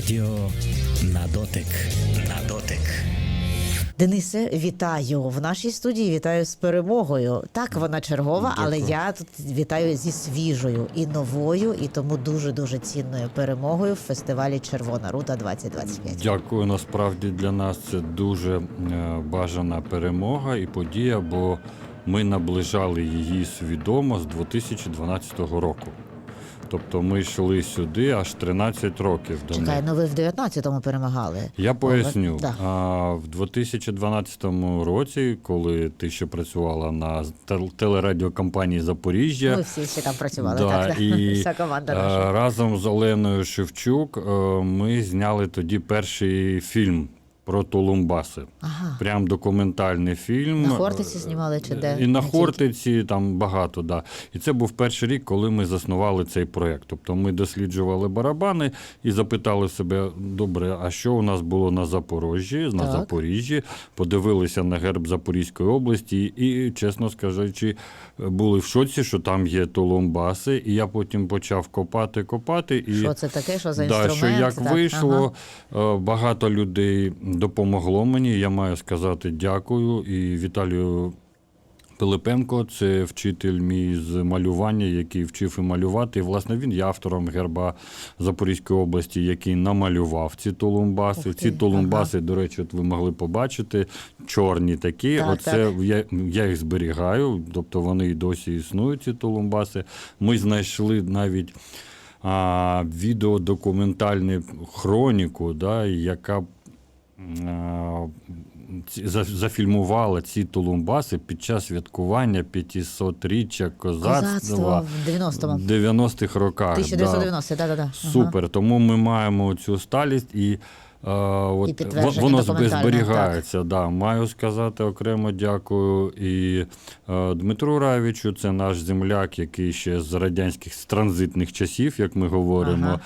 Радіо на дотик. На дотик. Денисе, вітаю в нашій студії. Вітаю з перемогою. Так, вона чергова, але Дякую. я тут вітаю зі свіжою і новою, і тому дуже дуже цінною перемогою в фестивалі Червона рута 2025. Дякую. Насправді для нас це дуже е, бажана перемога і подія, бо ми наближали її свідомо з 2012 року. Тобто ми йшли сюди аж 13 років до Чекай, ну ви в 19-му перемагали. Я поясню. Да. А, в 2012 році, коли ти ще працювала на тел- телерадіокомпанії Запоріжжя, Ми всі ще там працювали. Да, так, і, вся команда е, наша. разом з Оленою Шевчук е, ми зняли тоді перший фільм про Тулумбаси. Ага. Прям документальний фільм. На Хортиці знімали чи де? І на Хортиці там багато, да. І це був перший рік, коли ми заснували цей проєкт. Тобто ми досліджували барабани і запитали себе: добре, а що у нас було на Запоріжжі, на Так. Запоріжжі, подивилися на герб Запорізької області, і, чесно скажучи, були в шоці, що там є Тулумбаси. І я потім почав копати, копати. І... Що це таке? Що за Да, що як Так, вийшло, е, багато людей допомогло мені. Я маю сказати дякую. І Віталію Пилипенко, це вчитель мій з малювання, який вчив і малювати. І, власне, він є автором герба Запорізької області, який намалював ці тулумбаси. Ці тулумбаси, до речі, от ви могли побачити, чорні такі. Так, Оце Я, я їх зберігаю, тобто вони і досі існують, ці тулумбаси. Ми знайшли навіть а, відеодокументальну хроніку, да, яка зафільмувала ці тулумбаси під час святкування 500-річчя Козацтво козацтва в 90-му. 90-х роках. 1990, да, да, да. Супер. Тому ми маємо цю сталість і. е, от, І воно зберігається. Да. Маю сказати окремо дякую і е, Дмитру Равічу, це наш земляк, який ще з радянських з транзитних часів, як ми говоримо. Ага.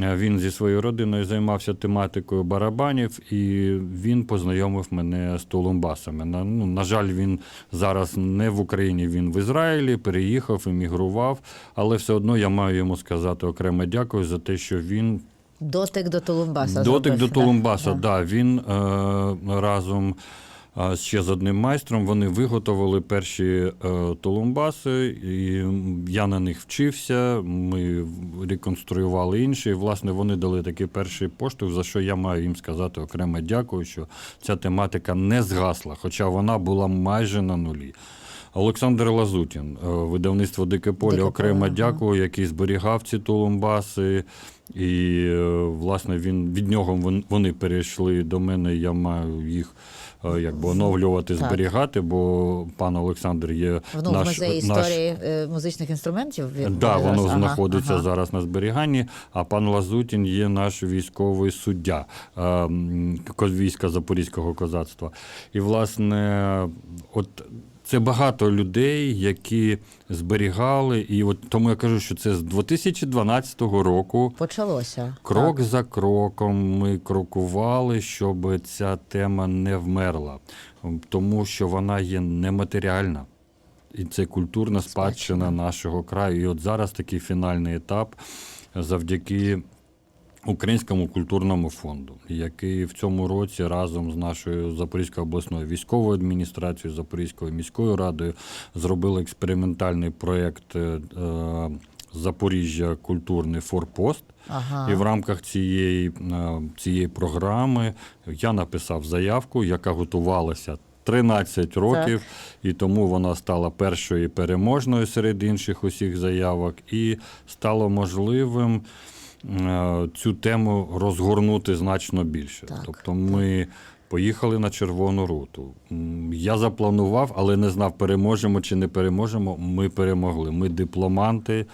Е, Він зі своєю родиною займався тематикою барабанів, і він познайомив мене з тулумбасами. На, ну, на жаль, він зараз не в Україні, він в Ізраїлі, переїхав, емігрував, але все одно я маю йому сказати окремо дякую за те, що він Дотик до Тулумбаса. Дотик зробив, до Тулумбаса, да. да. Він е, разом е, ще з одним майстром вони виготовили перші е, тулумбаси, і я на них вчився. Ми реконструювали інші. І, власне, вони дали такий перший поштовх, за що я маю їм сказати окремо дякую, що ця тематика не згасла, хоча вона була майже на нулі. Олександр Лазутін, е, видавництво Дике поле, «Дике окремо поле», дякую, який зберігав ці тулумбаси. І, е, власне, він від нього вони перейшли до мене. Я маю їх е, якби оновлювати, Так. зберігати, бо пан Олександр є Ну, в музеї наш історії музичних інструментів. він Да, воно? Ага, знаходиться ага. зараз на зберіганні. А пан Лазутін є наш військовий суддя війська Запорізького козацтва. І, власне, от. Це багато людей, які зберігали, і от тому я кажу, що це з 2012 року. Почалося. Крок Так. за кроком ми крокували, щоб ця тема не вмерла, тому що вона є нематеріальна. І це культурна спадщина нашого краю. І от зараз такий фінальний етап завдяки Українському культурному фонду, який в цьому році разом з нашою Запорізькою обласною військовою адміністрацією, Запорізькою міською радою зробили експериментальний проєкт е, Запоріжжя культурний форпост. Ага. І в рамках цієї, е, цієї програми я написав заявку, яка готувалася 13 років, і тому вона стала першою переможною серед інших усіх заявок, і стало можливим цю тему розгорнути значно більше. Так, тобто ми. Поїхали на Червону руту. Я запланував, але не знав, переможемо чи не переможемо. Ми перемогли. Ми дипломанти.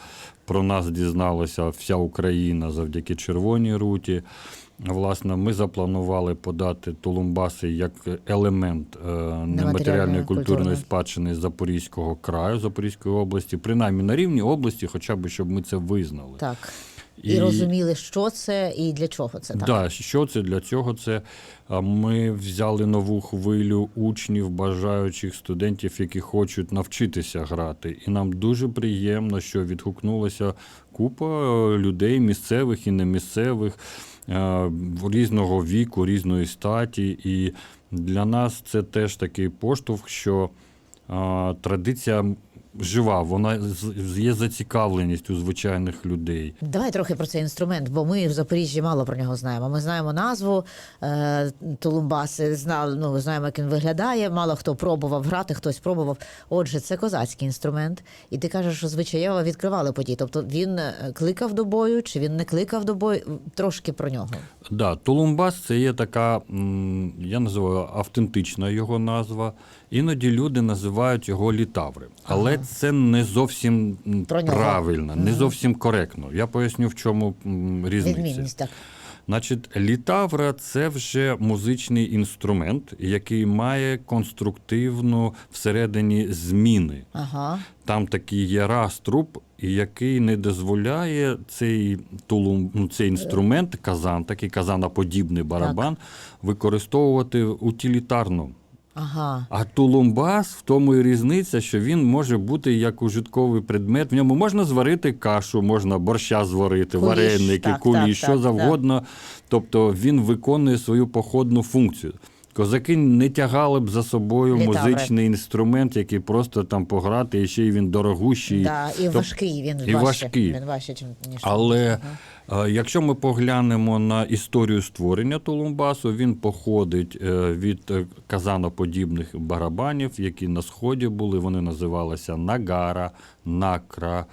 Про нас дізналася вся Україна завдяки Червоній руті. Власне, ми запланували подати Тулумбаси як елемент е, нематеріальної культурної культурної. спадщини Запорізького краю, Запорізької області, принаймні на рівні області, хоча б щоб ми це визнали. Так. І, розуміли, що це і для чого це так. Да, що це для цього? Це ми взяли нову хвилю учнів, бажаючих студентів, які хочуть навчитися грати. І нам дуже приємно, що відгукнулася купа е, людей, місцевих і немісцевих, е, різного віку, різної статі. І для нас це теж такий поштовх, що а, традиція жива, вона є зацікавленість у звичайних людей. Давай трохи про цей інструмент, бо ми в Запоріжжі мало про нього знаємо. Ми знаємо назву е, Тулумбаси, знали, ну, знаємо, як він виглядає. Мало хто пробував грати, хтось пробував. Отже, це козацький інструмент. І ти кажеш, що звичаєво відкривали події. Тобто він е, кликав до бою, чи він не кликав до бою? Трошки про нього. Да, Тулумбас це є така, я називаю автентична його назва. Іноді люди називають його літаври. Але це не зовсім Про правильно, не зовсім коректно. Я поясню, в чому різниця. Відмінність так. Значить, літавра це вже музичний інструмент, який має конструктивну всередині зміни. Ага. Там такий є раструб, який не дозволяє цей тулум, ну, цей інструмент, казан, такий казаноподібний барабан, використовувати утилітарно. Ага. А тулумбас в тому і різниця, що він може бути як ужитковий предмет. В ньому можна зварити кашу, можна борща зварити, Куліш, вареники, так, куліш, так, що так, завгодно. Тобто він виконує свою походну функцію. Козаки не тягали б за собою Літаври. музичний інструмент, який просто там пограти, і ще й він дорогущий. Да, і Тоб- важкий він і важкий. Він важче, ніж Але е, якщо ми поглянемо на історію створення Тулумбасу, він походить е, від е, казаноподібних барабанів, які на сході були. Вони називалися Нагара, Накра.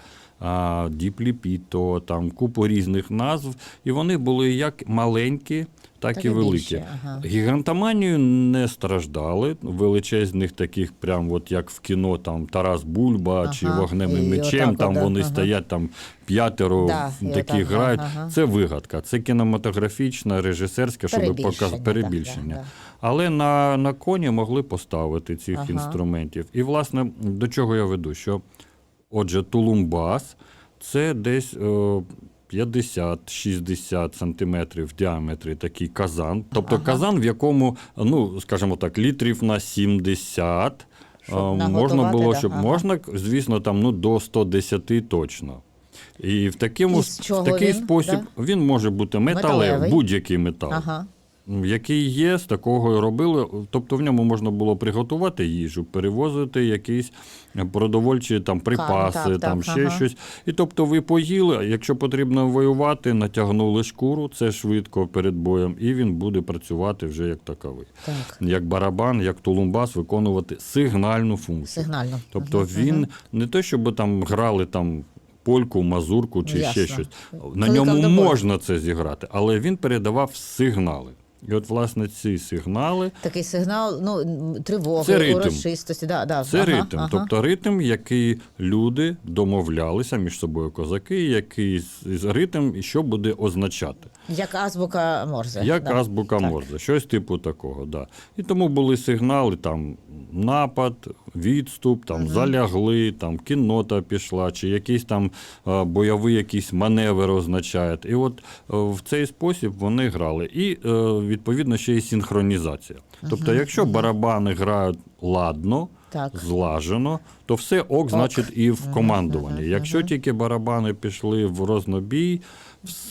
Діпліпіто, там купу різних назв, і вони були як маленькі, так, Так і великі. ага. Гігантоманію не страждали. Величезних таких, прям от як в кіно, там Тарас Бульба чи вогнем і мечем, отак там вони ага. стоять там п'ятеро Да, такі грають. ага. Це вигадка, це кінематографічна, режисерська, щоб Перебільшення, показати так, перебільшення. да, да. Але на, на коні могли поставити цих Ага. інструментів. І, власне, до чого я веду? Що, отже, тулумбас це десь. О, 50-60 сантиметрів в діаметрі такий казан. Тобто казан, в якому, ну, скажімо так, літрів на 70 Щоб можна було, да, щоб ага. можна, звісно, там ну, до 110 точно. І в, такому, в такий він, спосіб він може бути металевий, Металевий. будь-який метал, Ага. Який є, з такого робили. Тобто в ньому можна було приготувати їжу, перевозити якісь продовольчі там, припаси, так, там так, ще ага. щось. І тобто ви поїли, якщо потрібно воювати, натягнули шкуру, це швидко перед боєм, і він буде працювати вже як таковий. Так. Як барабан, як тулумбас, виконувати сигнальну функцію. Сигнально. Тобто Мгм, він не те, щоб там грали там польку, мазурку чи ще щось. На Кликав ньому можна це зіграти, але він передавав сигнали. І от, власне, ці сигнали Такий сигнал, ну, тривоги, Це ритм. урочистості. Да, да. це ага, ритм. ага. Тобто ритм, який люди домовлялися між собою козаки, який ритм, і що буде означати. Як азбука Морзе. Як да. азбука Так. Морзе, щось типу такого. Да. І тому були сигнали: там напад, відступ, там залягли, там кіннота пішла, чи якийсь там е, бойовий якийсь маневр означає. І от е, в цей спосіб вони грали. І е, відповідно ще й синхронізація. Тобто, якщо барабани грають ладно. Так. Злажено, то все ок, значить, і в командуванні. Якщо тільки барабани пішли в рознобій,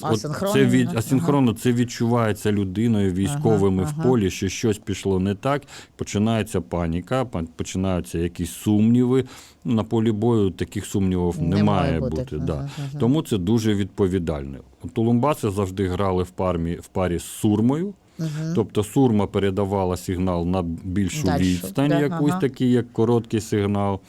Асинхронно, це від ага. асинхронно це відчувається людиною, військовими в полі, що щось пішло не так. Починається паніка, пан- починаються якісь сумніви. На полі бою таких сумнівів не, Не має бути. бути. да. Ага, Тому це дуже відповідально. Тулумбаси завжди грали в парі, в парі з сурмою. Тобто сурма передавала сигнал на більшу Дальшу, відстань, да, якусь ага. такий, як короткий сигнал.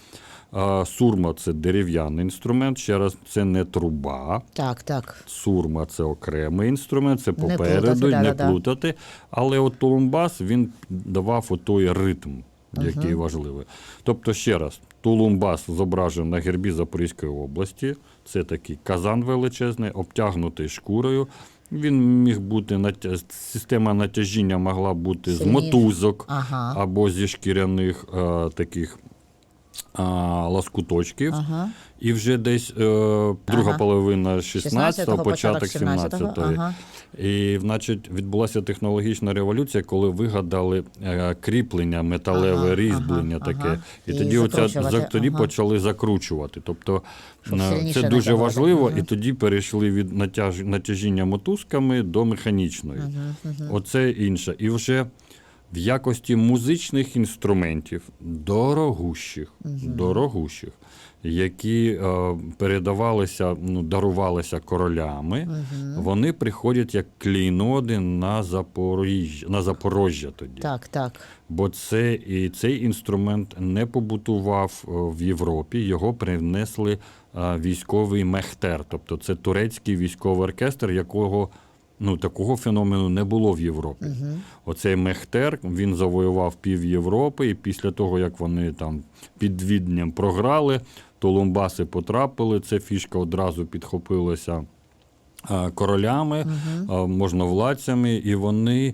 А, сурма це дерев'яний інструмент. Ще раз, це не труба. Так, так. Сурма це окремий інструмент, це Не попереду, плутати, не да-да-да. плутати. Але от тулумбас він давав отой ритм, який важливий. Тобто, ще раз, тулумбас зображений на гербі Запорізької області. Це такий казан величезний, обтягнутий шкурою. Він міг бути система натяжіння могла бути з мотузок Ага. або зі шкіряних е, таких а, ласкуточків. Ага. І вже десь е, друга Ага. половина 16-го, 16-го, початок початок 17-го. 17-го, ага. І, значить, відбулася технологічна революція, коли вигадали е, кріплення, металеве Ага, різьблення ага, таке. ага. І, І тоді, оця, тоді ага. почали закручувати. Тобто Щоб е, це дуже важливо, Мгм. і тоді перейшли від натяж, натяжіння мотузками до механічної. Оце інше. І вже в якості музичних інструментів дорогущих, дорогущих, які е, передавалися, ну, дарувалися королями, вони приходять як клейноди на Запоріжжя, на Запорожжя тоді. Так, так. Бо це і цей інструмент не побутував е, в Європі, його принесли е, військовий мехтер, тобто це турецький військовий оркестр, якого ну такого феномену не було в Європі. Оцей мехтер він завоював пів Європи, і після того як вони там під Відням програли, Толумбаси потрапили. Ця фішка одразу підхопилася королями, е, можновладцями, і вони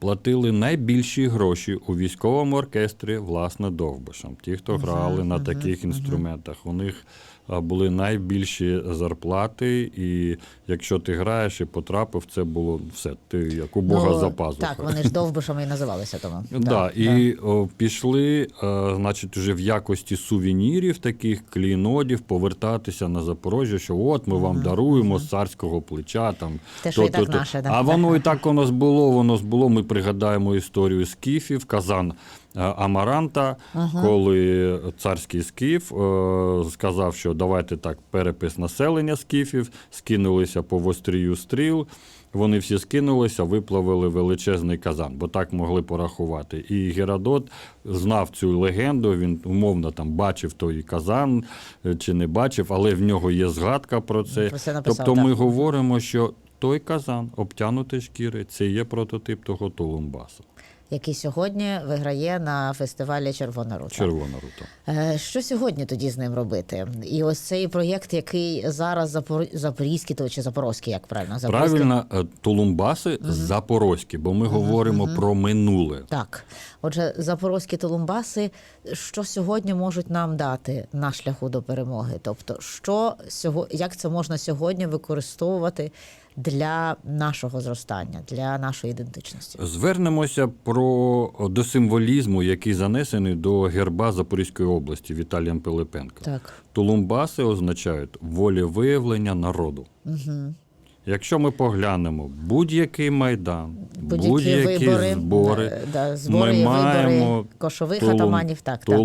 платили найбільші гроші у військовому оркестрі, власне, довбишам. Ті, хто грали на таких інструментах, у них були найбільші зарплати, і якщо ти граєш і потрапив, це було все. Ти як у Бога Ну, за пазухою. Так, вони ж довбишами і називалися тому. Да, і о, пішли, е, значить, вже в якості сувенірів таких клейнодів повертатися на Запорожжя, що от ми вам даруємо з царського плеча. Там, Те, що і так наше, да. А воно і так у нас було, воно ж було. Ми пригадаємо історію скіфів, казан е, Амаранта, коли царський скіф е, сказав, що давайте так, перепис населення скіфів, скинулися по вострію стріл. Вони всі скинулися, виплавили величезний казан, бо так могли порахувати. І Геродот знав цю легенду, він умовно там бачив той казан е, чи не бачив, але в нього є згадка про це. Про це написав, тобто ми так. говоримо, що той казан, обтянутий шкіри, це є прототип того Толумбаса. Який сьогодні виграє на фестивалі Червона рута. Червона рута. Е, Що сьогодні тоді з ним робити? І ось цей проєкт, який зараз Запор... Запорізький, то чи Запорозький, як правильно? Запорізький? Правильно, е, Толумбаси запорозькі, бо ми говоримо про минуле. Так. Отже, запорозькі толумбаси, що сьогодні можуть нам дати на шляху до перемоги? Тобто, що сього... як це можна сьогодні використовувати для нашого зростання, для нашої ідентичності? Звернемося про до символізму, який занесений до герба Запорізької області Віталієм Пилипенко. Так. Тулумбаси означають волевиявлення народу. Угу. Якщо ми поглянемо будь-який майдан, Будь-які вибори, збори, да, збори ми вибори маємо кошових Толум- атаманів, так, так.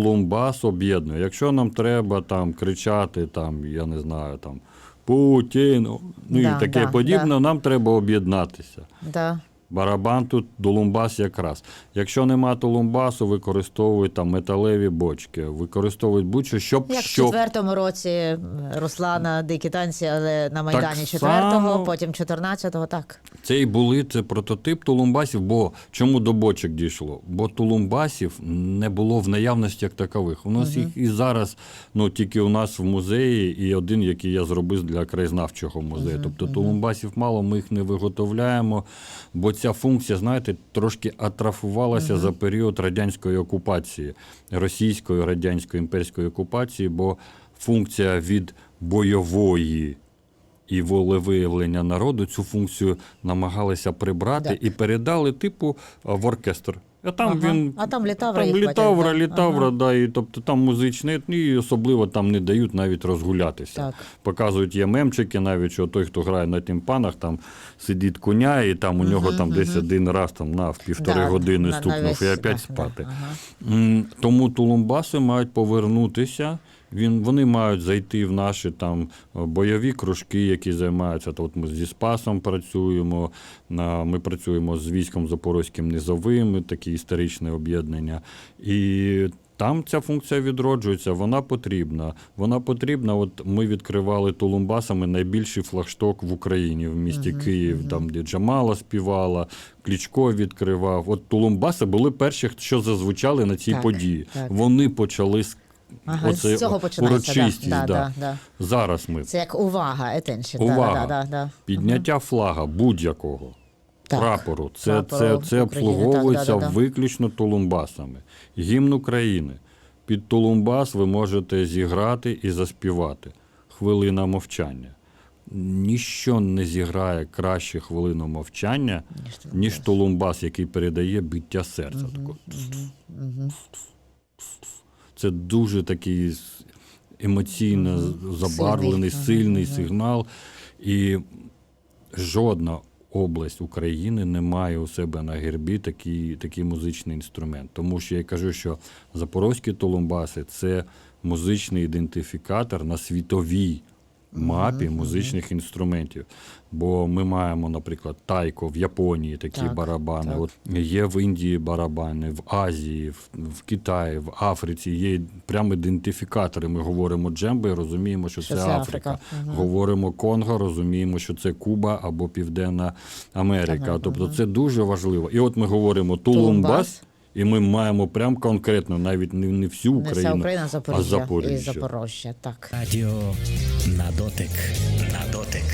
Об'єднує. Якщо нам треба там кричати, там, я не знаю, там Путін, ну Да, і таке да, подібне, да. нам треба об'єднатися. Да. Барабан тут долумбас якраз. Якщо нема толумбасу, використовують там металеві бочки, використовують будь-що, щоб, Як в четвертому році м, Руслана дикі танці, але на Майдані четвертого, само- потім чотирнадцятого, так. це і були це прототип тулумбасів. Бо чому до бочок дійшло? Бо тулумбасів не було в наявності як такових. У нас їх і зараз, ну тільки у нас в музеї, і один, який я зробив для краєзнавчого музею. тобто тулумбасів мало, ми їх не виготовляємо, бо ця функція, знаєте, трошки атрафувалася за період радянської окупації, російської радянської імперської окупації, бо функція від бойової і волевиявлення народу цю функцію намагалися прибрати Так. і передали типу в оркестр. А там Ага. він А там літавра там літавра, літавра, Ага. да, і тобто там музичний, і особливо там не дають навіть розгулятися. Так. Показують є мемчики, навіть що той, хто грає на тімпанах, там сидить коня, і там у нього там десь один раз там на півтори Да, години стукнув і опять спати. ага. Тому тулумбаси мають повернутися. Він, вони мають зайти в наші там бойові кружки, які займаються. То от ми зі Спасом працюємо. на- Ми працюємо з військом Запорозьким низовим, такі історичне об'єднання. І там ця функція відроджується, вона потрібна. Вона потрібна. От ми відкривали тулумбасами найбільший флагшток в Україні, в місті Київ, там, де Джамала співала, Клічко відкривав. От тулумбаси були перші, що зазвучали на цій Так, події. так. Вони почали з Ага, оце з цього починається. урочистість. Да, да. да, да. Зараз ми Це як увага, attention. Увага. Да, да, да, підняття флага будь-якого. Так. Прапору, це, Прапору це, це України, обслуговується так, да, да, да. виключно тулумбасами. Гімн України. Під тулумбас ви можете зіграти і заспівати. Хвилина мовчання. Ніщо не зіграє краще хвилину мовчання, Ніж тулумбас. ніж тулумбас, який передає биття серця. Тако. Це дуже такий емоційно забарвлений, Сильний. сигнал. І жодна область України не має у себе на гербі такий, такий музичний інструмент. Тому що я кажу, що запорозькі толумбаси це музичний ідентифікатор на світовій мапі музичних інструментів. Бо ми маємо, наприклад, тайко в Японії такі Так, барабани. так. От є в Індії барабани, в Азії, в, в Китаї, в Африці є прямо ідентифікатори. Ми говоримо джембе, розуміємо, що, Що це, це Африка. Африка. Говоримо Конго, розуміємо, що це Куба або Південна Америка. Америка, Тобто ага. це дуже важливо. І от ми говоримо Тулумбас, Тулумбас. І ми маємо прям конкретно, навіть не, не всю Україну, не Україна, а Запоріжжя, Запоріжжя. і Запорожжя. Так. Радіо на дотик. На дотик.